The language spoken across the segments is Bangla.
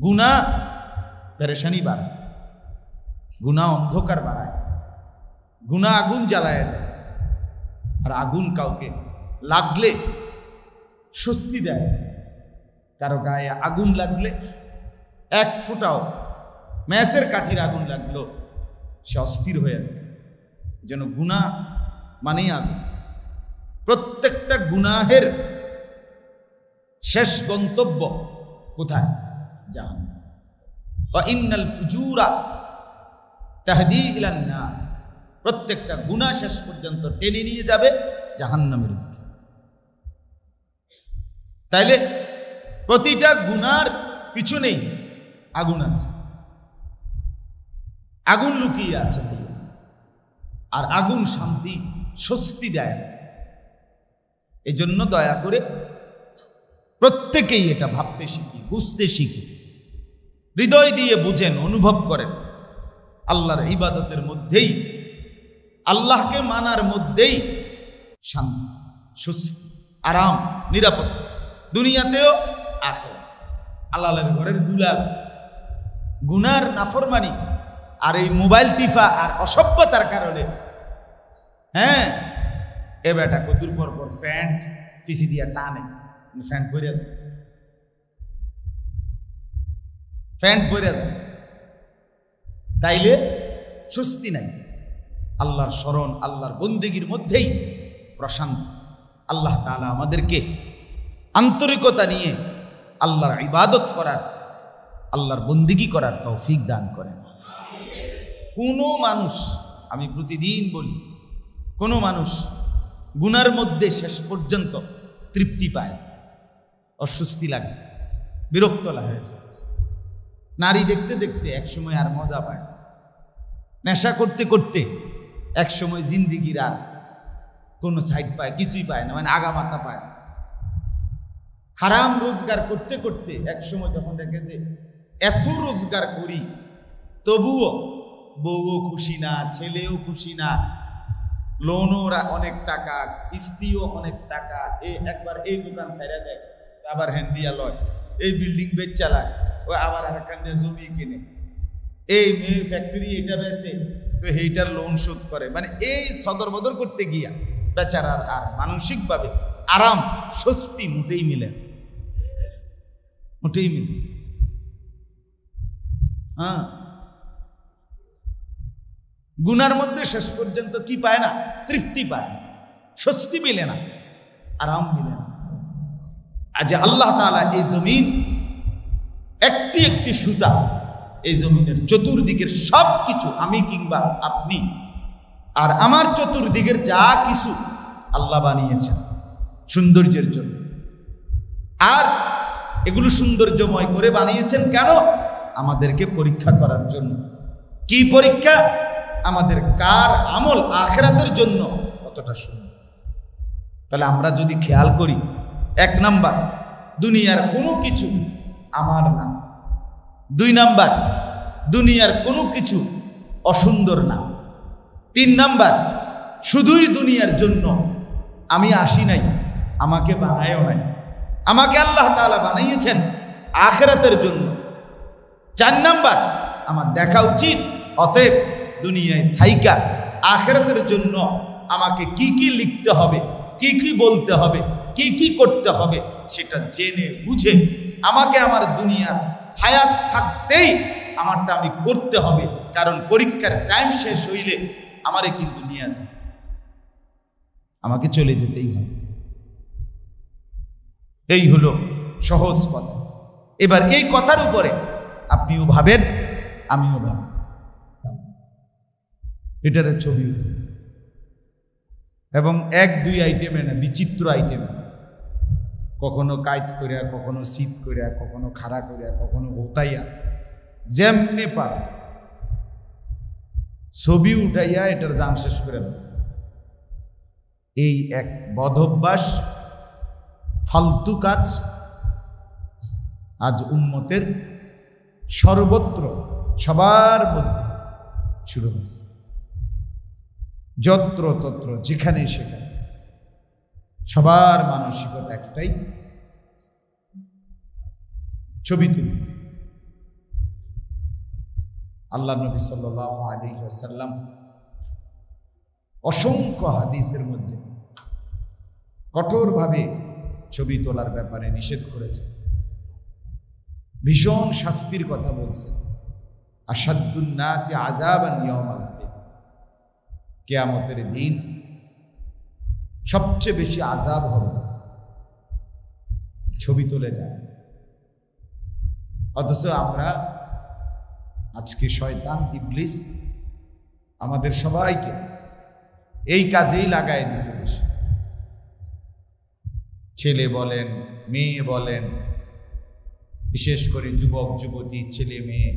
গুণা পেরেশানি বাড়ায় গুণা অন্ধকার বাড়ায় গুণা আগুন জ্বালায় দেয়। আর আগুন কাউকে লাগলে স্বস্তি দেয়। কারও গায়ে আগুন লাগলে এক ফুটাও ম্যাসের কাঠির আগুন লাগল, সে অস্থির হয়ে যায়। যেন গুণা মানেই আগুন। প্রত্যেকটা গুনাহের শেষ গন্তব্য কোথায়? জাহান ইন্নাল ফুজুরা তাহদি নার। প্রত্যেকটা গুণা শেষ পর্যন্ত টেনে নিয়ে যাবে জাহান্নামের দিকে তাইলে প্রতিটা গুনার পিছনেই আগুন আছে। আগুন লুকিয়ে আছে আর আগুন শান্তি, স্বস্তি দেয় না। এই দয়া করে প্রত্যেকেই এটা ভাবতে শিখি, বুঝতে শিখি। হৃদয় দিয়ে বুঝেন, অনুভব করেন। আল্লাহর ইবাদতের মধ্যেই, আল্লাহকে মানার মধ্যেই শান্তি, সুস্থ, আরাম, নিরাপদ, দুনিয়াতেও আসে আল্লাহের ঘরের দুলাল গুনার নাফরমানি আর এই মোবাইল টিফা আর অসভ্যতার কারণে হ্যাঁ এ বেটা কদুর পর পর ফ্যান্ট পিসি দিয়া টানে, ফ্যান্ট পরে যায় ফ্যান্ট পরে যায়। তাইলে স্বস্তি নাই। আল্লাহর স্মরণ, আল্লাহর বন্দেগীর মধ্যেই প্রশান্ত। আল্লাহ তালা আমাদেরকে আন্তরিকতা নিয়ে আল্লাহর ইবাদত করার, আল্লাহর বন্দিগি করার তৌফিক দান করেন। কোনো মানুষ, আমি প্রতিদিন বলি, কোনো মানুষ গুনার মধ্যে শেষ পর্যন্ত তৃপ্তি পায় অস্বস্তি লাগে, বিরক্ত লাগে। নারী দেখতে দেখতে একসময় আর মজা পায় নেশা করতে করতে একসময় জিন্দিগির আর কোনো সাইড পায় কিছুই পায় না মানে আগামাতা পায় হারাম রোজগার করতে করতে একসময় যখন দেখে যে এত রোজগার করি, তবুও বউও খুশি না, ছেলেও খুশি না, লোনও অনেক টাকা, কিস্তিও অনেক টাকা, এ একবার এই দোকান ছাইরা দেয়, আবার হ্যান্দিয়া লয়, এই বিল্ডিং বেচ চালায় ও আবার আর একখান দিয়ে জমি কিনে। এই মেয়ে ফ্যাক্টরি এটা বেছে, তো এইটার লোন শোধ করে। মানে এই সদর বদর করতে গিয়া বেচারার আর মানসিকভাবে আরাম, স্বস্তি মোটেই মিলে মোটেই মিলে হ্যাঁ। গুনার মধ্যে শেষ পর্যন্ত কি পায় না? তৃপ্তি পায় না। স্বস্তি মিলে না। আরাম মিলে না। আজ আল্লাহ তাআলা এই জমিন একটি একটি সুতা এই জমিনের চতুর্দিকের সব কিছু আমি কিংবা আপনি। আর আমার চতুর্দিকের যা কিছু আল্লাহ বানিয়েছেন সৌন্দর্যের জন্য। আর এগুলো সৌন্দর্যময় করে বানিয়েছেন কেন? আমাদেরকে পরীক্ষা করার জন্য। কি পরীক্ষা? আমাদের কার আমল আখেরাতের জন্য কতটা সুন্দর। তাহলে আমরা যদি খেয়াল করি, এক নাম্বার, দুনিয়ার কোনো কিছু আমার না দুই নাম্বার, দুনিয়ার কোনো কিছু অসুন্দর না। তিন নাম্বার, শুধুই দুনিয়ার জন্য আমি আসি নাই, আমাকে বানায়ও নাই। আমাকে আল্লাহ তাআলা বানিয়েছেন আখেরাতের জন্য। চার নাম্বার, আমার দেখা উচিত, অতএব দুনিয়ায় থাইকা আখেরাতের জন্য আমাকে কি কি লিখতে হবে, কি কি বলতে হবে, কি কি করতে হবে, সেটা জেনে বুঝে আমাকে আমার দুনিয়ার হায়াত থাকতেই আমারটা আমি করতে হবে, কারণ পরীক্ষার টাইম শেষ হইলে আমারে কিন্তু নিয়ে যায় আমাকে চলে যেতেই হবে। এই হলো সহজ কথা। এবার এই কথার উপরে আপনিও ভাবেন, আমিও ভাবি। এটার ছবি। এবং এক দুই আইটেমে না, বিচিত্র আইটেমে কখনো কাইত করিয়া কখনো শীত করিয়া কখনো খাড়া করিয়া কখনো ওতাইয়া যেমনি পার, ছবি উঠাইয়া এটার জান শেষ করে এই এক বদভ্যাস, ফালতু কাজ, আজ উম্মতের সর্বত্র, সবার মধ্যে শুরু হয়েছে। যত্র তত্র যেখানে সেখানে, সবার মানসিকতা একটাই। ছবি তুলি। আল্লাহ নবী সাল্লাহ আলী আসাল্লাম অসংখ্য হাদিসের মধ্যে কঠোরভাবে ছবি তোলার ব্যাপারে নিষেধ করেছে ভীষণ শাস্তির কথা বলছে আসাদুন্নাসি আজাবান। কেয়ামতের দিন সবচেয়ে বেশি আজাব হবে। ছবি তুলে যায় অথচ আমরা আজকে শয়তান, ইবলিস আমাদের সবাইকে এই কাজেই লাগাই দিছে বেশি। ছেলে বলেন, মেয়ে বলেন, বিশেষ করে যুবক, যুবতী, ছেলে, মেয়ে।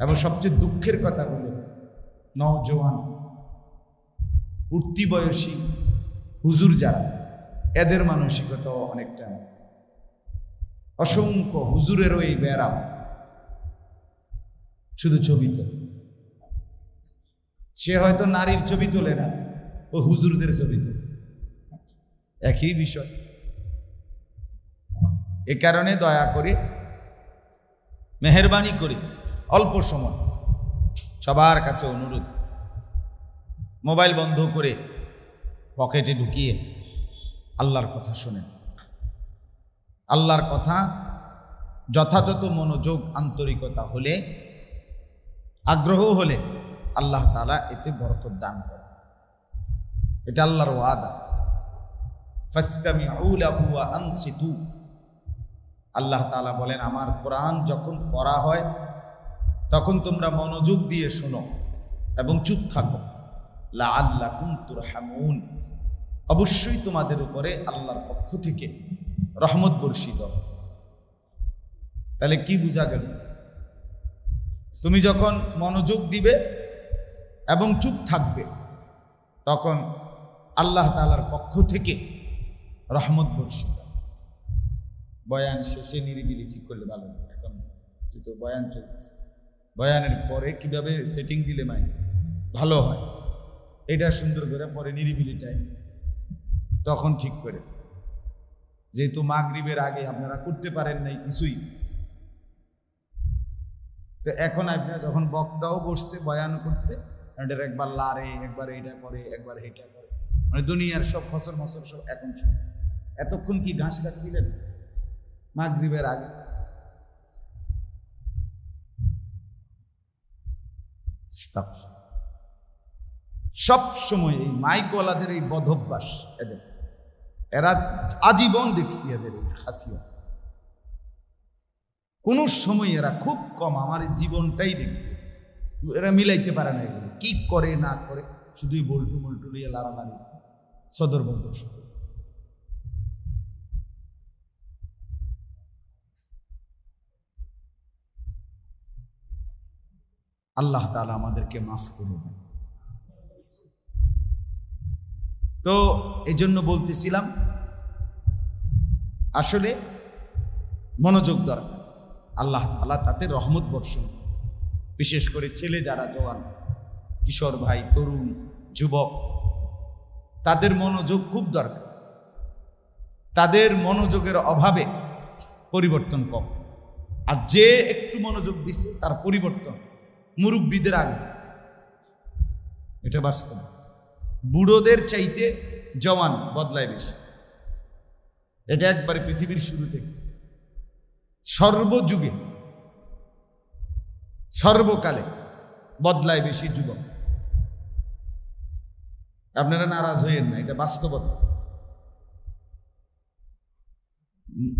এবং সবচেয়ে দুঃখের কথা হলো, নওজোয়ান, উঠতি বয়সী হুজুর যারা, এদের মানসিকতাও অনেকটা অসংখ্য হুজুরেরও এই ব্যারাম। শুধু ছবি তোলে। সে হয়তো নারীর ছবি তোলে না, ও হুজুরদের ছবি তোলে। একই বিষয়। এ কারণে দয়া করে, মেহরবানি করে, অল্প সময়। সবার কাছে অনুরোধ, মোবাইল বন্ধ করে পকেটে ঢুকিয়ে আল্লাহর কথা শোনেন। আল্লাহর কথা, যথাযথ মনোযোগ, আন্তরিকতা হলে, আগ্রহ হলে আল্লাহ তালা এতে বরকত দান করে এটা আল্লাহর ওয়াদা। ওয়া আনসিতু। আল্লাহ তাআলা বলেন, আমার কোরআন যখন পড়া হয়, তখন তোমরা মনোযোগ দিয়ে শোনো এবং চুপ থাকো। লা আল্লাহ লাআল্লাকুম তুরহামুন। অবশ্যই তোমাদের উপরে আল্লাহর পক্ষ থেকে রহমত বর্ষিত। তাহলে কি বোঝা গেল? তুমি যখন মনোযোগ দিবে এবং চুপ থাকবে, তখন আল্লাহ তাআলার পক্ষ থেকে রহমত বর্ষিত। বয়ান শেষে নিরিবিলি ঠিক করলে ভালো। এখন যেহেতু বয়ান চলছে, বয়ানের পরে কীভাবে সেটিং দিলে মাই? ভালো হয়। এটা সুন্দর করে পরে নিরিবিলি টাইম তখন ঠিক করে। যেহেতু মাগরিবের আগে আপনারা করতে পারেন নাই কিছুই। তো এখন আপনারা যখন বক্তাও বসছে বয়ান করতে একবার লারে, একবার এটা করে, একবার এটা করে। মানে দুনিয়ার সব ফসল মসল সব এখন এতক্ষণ কি ঘাস কাটছিলেন মাগরিবের আগে। সব সময় এই মাইকওয়ালাদের এই বধভ্যাস এদের। এরা আজীবন দেখছি এদের এই খাসিয়া কোন সময় এরা খুব কম আমার জীবনটাই দেখছি। এরা মিলাইতে পারে না এগুলো। কি করে, না করে, শুধুই বল্টু বল্টু লিয়ে লাড়ালাড়ি। সদর বন্দর শুধু আল্লাহ তালা আমাদেরকে মাফ করে তো এই জন্য বলতেছিলাম আসলে মনোযোগ দরকার। আল্লাহ তাআলা তাতে রহমত বর্ষণ বিশেষ করে ছেলে যারা জওয়ান, কিশোর ভাই, তরুণ, যুবক, তাদের মনোযোগ খুব দরকার। তাদের মনোযোগের অভাবে পরিবর্তন কম। আর যে একটু মনোযোগ দিছে, তার পরিবর্তন মুরব্বীদের আগে। এটা বাস্তব। বুড়োদের চাইতে জওয়ান বদলায় বেশি। এটা একবারে পৃথিবীর শুরু থেকে। সর্বযুগে, সর্বকালে বদলায় বেশি যুবক। আপনারা নারাজ হইয়েন না, এটা বাস্তবতা।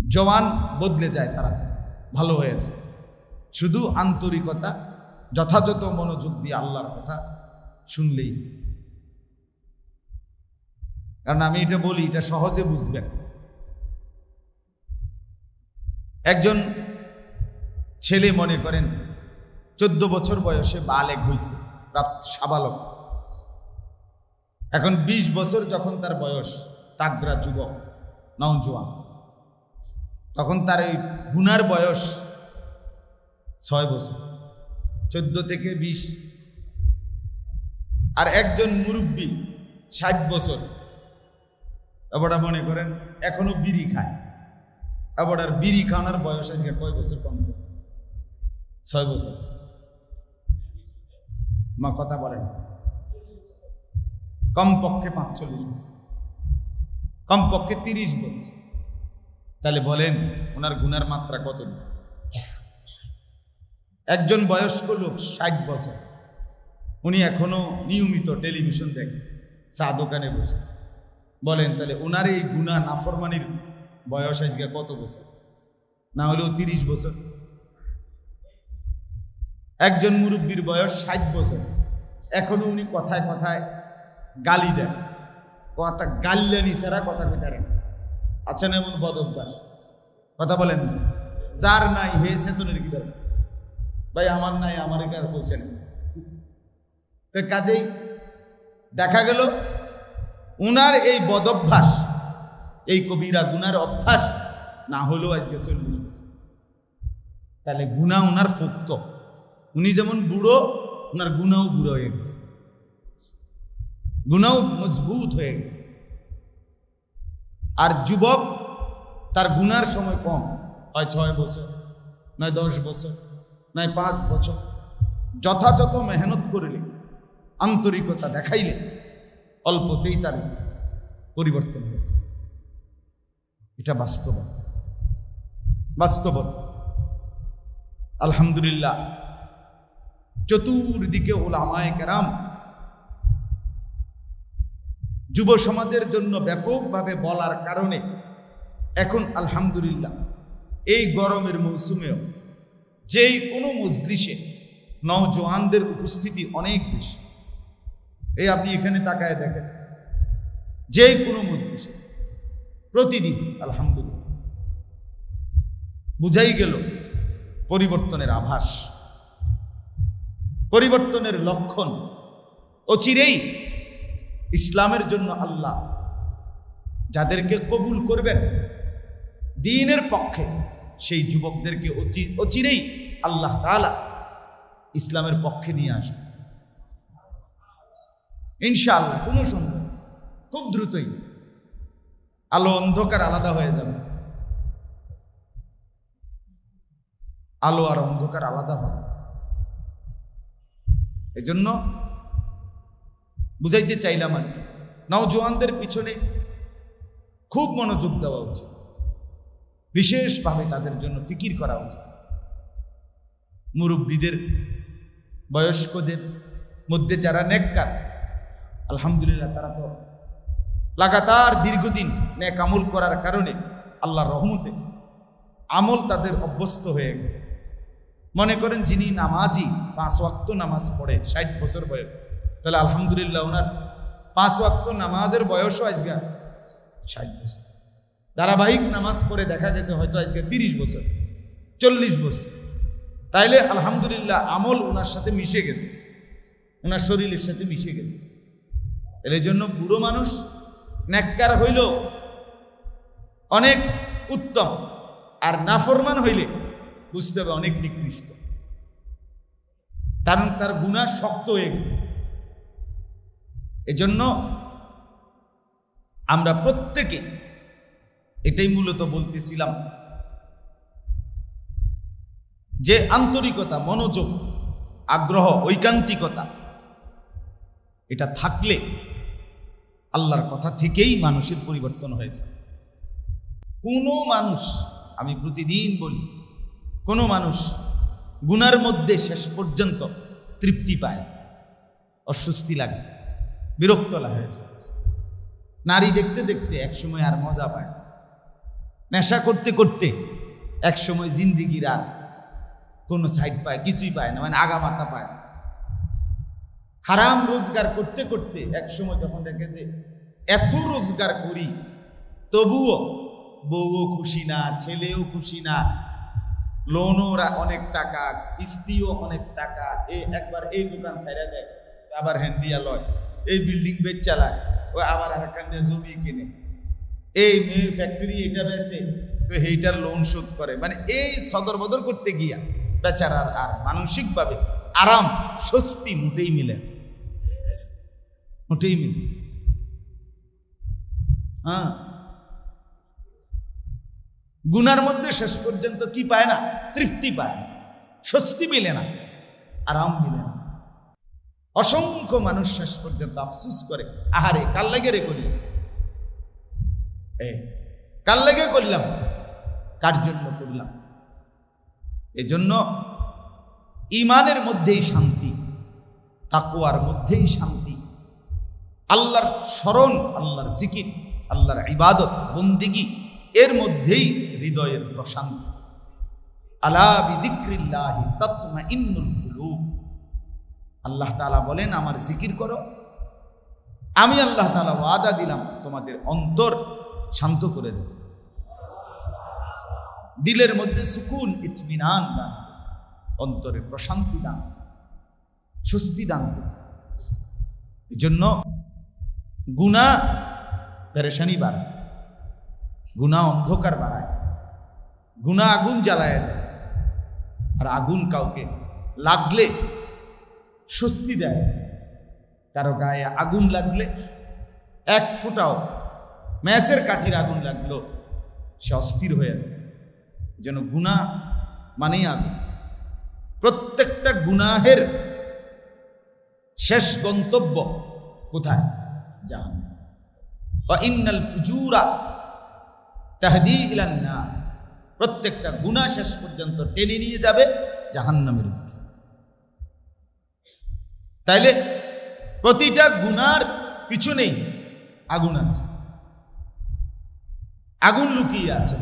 জওয়ান বদলে যায় তারা, ভালো হয়ে যায়। শুধু আন্তরিকতা, যথাযথ মনোযোগ দিয়ে আল্লাহর কথা শুনলেই। কারণ আমি এটা বলি, এটা সহজে বুঝবেন। একজন ছেলে মনে করেন চোদ্দ বছর বয়সে বালেক হয়েছে সাবালক। এখন ২০ বছর যখন তার বয়স, তাগরা যুবক, নওজোয়ান। তখন তার এই গুনার বয়স ছয় বছর, চোদ্দ থেকে বিশ। আর একজন মুরব্বী ষাট বছর। এবারটা মনে করেন এখনও বিড়ি খায়। এবার আর বিড়ি খাওয়ানোর বয়স আজকে কয় বছর কম? ছয় বছর। মা কথা বলেন। কমপক্ষে পাঁচচল্লিশ বছর। কমপক্ষে তিরিশ বছর। তাহলে বলেন, ওনার গুনার মাত্রা কত? একজন বয়স্ক লোক, ষাট বছর। উনি এখনও নিয়মিত টেলিভিশন দেখেন, চা দোকানে বসে। বলেন, তাহলে ওনার এই গুণা নাফরমানির বয়স আজকে কত বছর? না হলেও তিরিশ বছর। একজন মুরব্বীর বয়স ষাট বছর। এখনও উনি কথায় কথায় গালি দেন। কথা গাল্লানি ছাড়া কথা কইতে পারেন আছেন এমন বদ অভ্যাস কথা বলেন যার নাই, হে চেতনের কি দরকার ভাই, আমার নাই, আমার কাছে বলছেন তো কাজেই দেখা গেল, উনার এই বদভ্যাস এই কবিরা গুনার অভ্যাস না হলেও আজকে বছর তাহলে গুণা উনার ফুক্ত। উনি যেমন বুড়ো, উনার গুণাও বুড়ো হয়ে গেছে। গুণাও মজবুত হয়ে গেছে। আর যুবক, তার গুনার সময় কম। হয় ছয় বছর, নয় দশ বছর, নয় পাঁচ বছর। যথাযথ মেহনত করিলে, আন্তরিকতা দেখাইলে, অল্পতেই তার পরিবর্তন হয়েছে। এটা বাস্তব। বাস্তব। আলহামদুলিল্লাহ। চতুর্দিকে ওলামায় কেরাম যুব সমাজের জন্য ব্যাপকভাবে বলার কারণে এখন আলহামদুলিল্লাহ এই গরমের মৌসুমেও যেই কোনো মজলিসে নওজোয়ানদের উপস্থিতি অনেক বেশি। এই আপনি এখানে তাকায় দেখেন যে কোনো মজলিসে প্রতিদিন, আলহামদুলিল্লাহ। বুঝাই গেল পরিবর্তনের আভাস। পরিবর্তনের লক্ষণ অচিরেই ইসলামের জন্য আল্লাহ যাদেরকে কবুল করবেন, দিনের পক্ষে সেই যুবকদেরকে অচি- অচিরেই আল্লাহ তাআলা ইসলামের পক্ষে নিয়ে আসবে। ইনশাআল্লাহ, কোনো সন্দেহ খুব দ্রুতই আলো অন্ধকার আলাদা হয়ে যাবে। আলো আর অন্ধকার আলাদা হবে। এজন্য বুঝাইতে চাইলাম আর কি। নওজোয়ানদের পিছনে খুব মনোযোগ দেওয়া উচিত। বিশেষভাবে তাদের জন্য ফিকির করা উচিত। মুরব্বীদের, বয়স্কদের মধ্যে যারা নেককার, আলহামদুলিল্লাহ তারা তো লাগাতার দীর্ঘদিন নেক আমল করার কারণে আল্লাহর রহমতে আমল তাদের অভ্যস্ত হয়ে গেছে। মনে করেন যিনি নামাজি, পাঁচ ওয়াক্ত নামাজ পড়ে, ষাট বছর বয়স। তাহলে আলহামদুলিল্লাহ ওনার পাঁচ ওয়াক্ত নামাজের বয়সও আজকে ষাট বছর। ধারাবাহিক নামাজ পড়ে দেখা গেছে হয়তো আজকে তিরিশ বছর, চল্লিশ বছর। তাইলে আলহামদুলিল্লাহ আমল ওনার সাথে মিশে গেছে। ওনার শরীরের সাথে মিশে গেছে। তাহলে এই জন্য বুড়ো মানুষ ন্যাক্কার হইল অনেক উত্তম। আর নাফরমান হইলে বুঝতে হবে অনেক নিকৃষ্ট। কারণ তার গুণা শক্ত হয়ে গেছে। এজন্য আমরা প্রত্যেকে এটাই মূলত বলতেছিলাম যে আন্তরিকতা, মনোযোগ, আগ্রহ, ঐকান্তিকতা, এটা থাকলে আল্লাহর কথা থেকেই মানুষের পরিবর্তন হয়েছে কোনো মানুষ, আমি প্রতিদিন বলি, কোনো মানুষ গুনার মধ্যে শেষ পর্যন্ত তৃপ্তি পায় অস্বস্তি লাগে, বিরক্ত হয়েছে নারী দেখতে দেখতে একসময় আর মজা পায় নেশা করতে করতে একসময় জিন্দিগির আর কোনো সাইড পায়, কিছুই পায় না মানে আগা মাথা পায়। হারাম রোজগার করতে করতে একসময় যখন দেখে যে এত রোজগার করি, তবুও বউও খুশি না, ছেলেও খুশি না। লোনও অনেক টাকা, কিস্তিও অনেক টাকা। এ একবার এই দোকান ছাইরা দেয় আবার হ্যান্দিয়া লয়। এই বিল্ডিং বেচ চালায়, ও আবার আর একখান দিয়ে জমি কিনে। এই মেয়ে ফ্যাক্টরি এটা বেছে তো এইটার লোন শোধ করে। মানে এই সদর বদর করতে গিয়া বেচারার আর মানসিকভাবে আরাম, স্বস্তি মোটেই মিলে মোটেই মিলে হ্যাঁ। গুনার মধ্যে শেষ পর্যন্ত কি পায় না? তৃপ্তি পায় না। স্বস্তি মিলে না। আরাম মিলে না। অসংখ্য মানুষ শেষ পর্যন্ত আফসুস করে, আহারে কাল লেগে রে করি? কাল লেগে করলাম? কার জন্য করলাম? এজন্য ইমানের মধ্যেই শান্তি তাকুয়ার মধ্যেই শান্তি। আল্লাহর স্মরণ, আল্লাহর জিকির, আল্লাহর ইবাদত, বন্দিগি, এর মধ্যেই হৃদয়ের প্রশান্তি। আলা আল্লাহ বলেন, আমার জিকির করো। আমি আল্লাহ তাআলা ওয়াদা দিলাম, তোমাদের অন্তর শান্ত করে দেব দিলের মধ্যে সুকুন, ইতমিনান দান অন্তরে প্রশান্তি দান স্বস্তি দান এই জন্য গুণা পেরেশানি বাড়ায়। গুণা অন্ধকার বাড়ায়। গুণা আগুন জ্বালায় দেয়। আর আগুন কাউকে লাগলে স্বস্তি দেয়। কারও গায়ে আগুন লাগলে এক ফুটাও ম্যাসের কাঠির আগুন লাগল, সে অস্থির হয়ে যায়। যেন গুণা মানেই আগুন। প্রত্যেকটা গুনাহের শেষ গন্তব্য কোথায়? জাহান। ইন্নাল ফুজুরা তাহদি ইলান্না প্রত্যেকটা গুণা শেষ পর্যন্ত টেনে নিয়ে যাবে জাহান্নামের দিকে তাইলে প্রতিটা গুনার পিছনেই আগুন আছে। আগুন লুকিয়ে আছে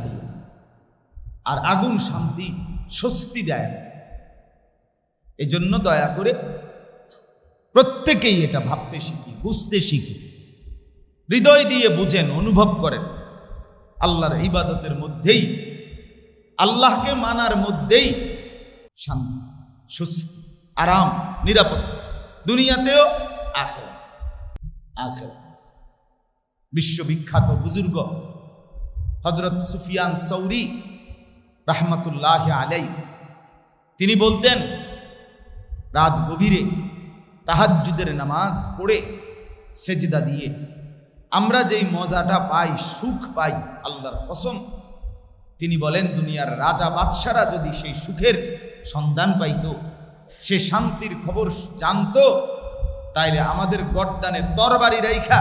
আর আগুন শান্তি, স্বস্তি দেয় না। এই জন্য দয়া করে প্রত্যেকেই এটা ভাবতে শিখি, বুঝতে শিখি। হৃদয় দিয়ে বুঝেন, অনুভব করেন। আল্লাহর ইবাদতের মধ্যেই আল্লাহকে মানার মধ্যেই শান্তি, সুস্থ, আরাম, নিরাপদ। দুনিয়াতেও আখের আখের বিশ্ববিখ্যাত বুজুর্গ হজরত সুফিয়ান সৌরি রাহমাতুল্লাহ আলাই তিনি বলতেন, রাত গভীরে তাহাজ্জুদের নামাজ পড়ে সেজদা দিয়ে আমরা যেই মজাটা পাই, সুখ পাই, আল্লাহর কসম তিনি বলেন, দুনিয়ার রাজা বাদশারা যদি সেই সুখের সন্ধান পাইত, সে শান্তির খবর জানতো, তাইলে আমাদের গর্দানে তরবারি রাইখা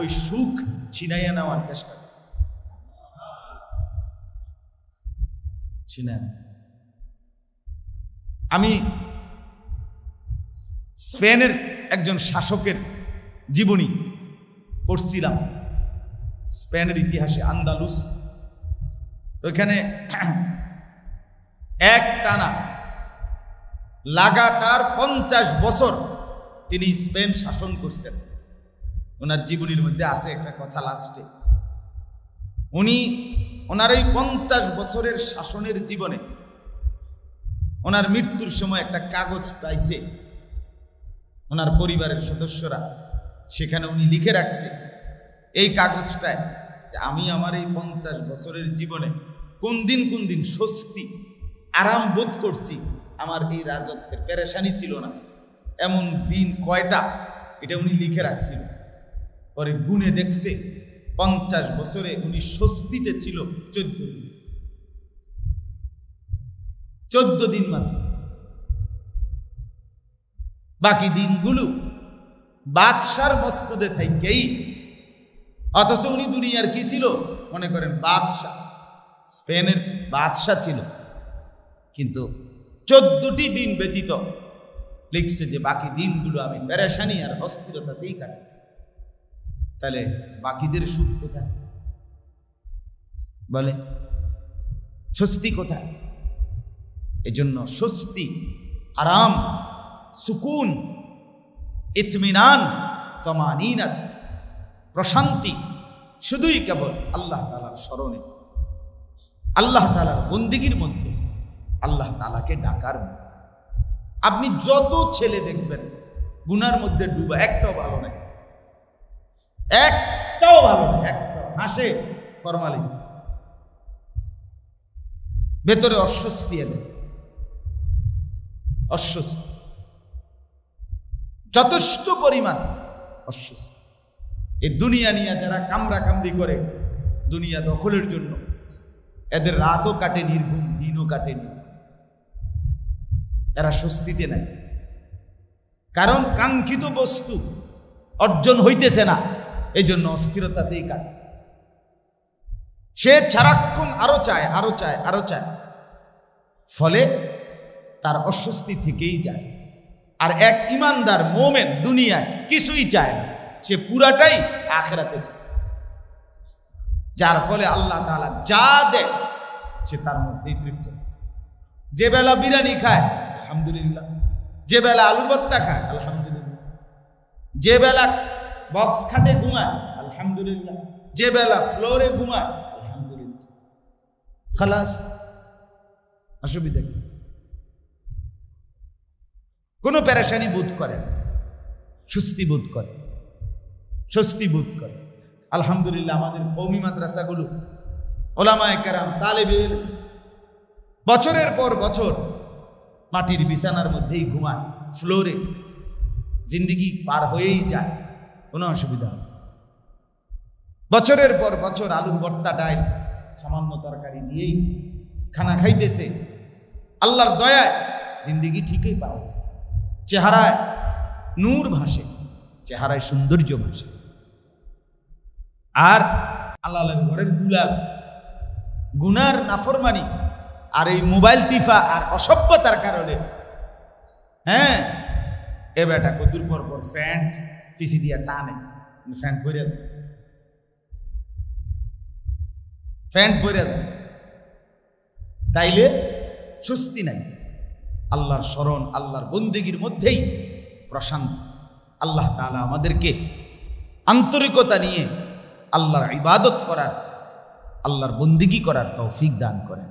ওই সুখ ছিনাইয়া নেওয়ার চেষ্টা করে। আমি স্পেনের একজন শাসকের জীবনী পড়ছিলাম স্পেনের ইতিহাসে আন্দালুস তো এখানে এক টানা লাগাতার পঞ্চাশ বছর তিনি স্পেন শাসন করছেন। ওনার জীবনীর মধ্যে আছে একটা কথা লাস্টে উনি ওনার এই পঞ্চাশ বছরের শাসনের জীবনে ওনার মৃত্যুর সময় একটা কাগজ পাইছে। ওনার পরিবারের সদস্যরা সেখানে উনি লিখে রাখছে, এই কাগজটায় আমি আমার এই পঞ্চাশ বছরের জীবনে কোন দিন কোন দিন স্বস্তি, আরাম বোধ করছি, আমার এই রাজত্বের পেরেশানি ছিল না। এমন দিন কয়টা, এটা উনি লিখে রাখছিল। পরে গুনে দেখছে, পঞ্চাশ বছরে উনি স্বস্তিতে ছিল চোদ্দ দিন। চোদ্দ দিন মাত্র। বাকি দিনগুলো বাদশার মস্তদে থাইকেই। অথচ উনি দুনিয়ার কি ছিল? মনে করেন বাদশাহ। স্পেনের বাদশাহ ছিল। কিন্তু চোদ্দটি দিন ব্যতীত লিখছে যে বাকি দিনগুলো আমি পেরেশানি আর অস্থিরতা অস্থিরতাতেই কাটাচ্ছি তাহলে বাকিদের সুখ কোথায়? বলে, স্বস্তি কোথায়? এজন্য স্বস্তি, আরাম, সুকুন, ইতমিনান, তমানিনাত, প্রশান্তি, শুধুই কেবল আল্লাহ তালার স্মরণে। আল্লাহ তালার বন্দিগির মধ্যে। আল্লাহ তালাকে ডাকার মধ্যে। আপনি যত ছেলে দেখবেন, গুনার মধ্যে ডুবা, একটাও ভালো নেই। একটাও ভালো নেই, একটাও। হাসে, ফরমালি। ভেতরে অস্বস্তি এলে। অস্বস্তি। যথেষ্ট পরিমাণ অস্বস্তি। এই দুনিয়া নিয়ে যারা কামরা কামড়ি করে, দুনিয়া দখলের জন্য। এদের রাতও কাটে নির্গুম দিনও কাটে এরা স্বস্তিতে নাই। কারণ কাঙ্ক্ষিত বস্তু অর্জন হইতেছে না এই জন্য অস্থিরতাতেই কাটে। সে সারাক্ষণ আরও চায় আরও চায় আরও চায়। ফলে তার অস্বস্তি থেকেই যায়। আর এক ইমানদার মোমেন দুনিয়ায় কিছুই চায় না। সে পুরাটাই আখেরাতে চায়। যার ফলে আল্লাহ তাআলা যা দেয়, সে তার মধ্যেই তৃপ্ত। যে বেলা বিরিয়ানি খায়, আলহামদুলিল্লাহ। যে বেলা আলুর ভর্তা খায়, আলহামদুলিল্লাহ। যে বেলা বক্স খাটে ঘুমায়, আলহামদুলিল্লাহ। যে বেলা ফ্লোরে ঘুমায়, আলহামদুলিল্লাহ। খালাস, অসুবিধা কি? কোনো প্যারেশানি বোধ করে না। সুস্থি বোধ করে স্বস্তি বোধ করে আলহামদুলিল্লাহ, আমাদের কৌমি মাদ্রাসাগুলো, ওলামায় কেরাম, তালেবের বছরের পর বছর মাটির বিছানার মধ্যেই ঘুমায়, ফ্লোরে জিন্দিগি পার হয়েই যায়, কোনো অসুবিধা বছরের পর বছর আলুর ভর্তা ডাল সামান্য তরকারি দিয়েই খানা খাইতেছে। আল্লাহর দয়ায় জিন্দিগি ঠিকই পাওয়াছে চেহারায় নূর ভাসে, চেহারায় সৌন্দর্য ভাসে। আর আল্লাহ ঘরের দুলাল গুনার নাফরমানি আর এই মোবাইল তিফা আর অসভ্যতার কারণে। হ্যাঁ এ বেটা কদুর পর পর ফ্যান্ট পিসি দিয়া টানে ফ্যান্ট পরে যায়। ফ্যান্ট পরে যায়। তাইলে স্বস্তি নাই। আল্লাহর স্মরণ, আল্লাহর বন্দেগীর মধ্যেই প্রশান্ত। আল্লাহ তাআলা আমাদেরকে আন্তরিকতা নিয়ে আল্লাহর ইবাদত করার আল্লাহর বন্দিগি করার তৌফিক দান করেন।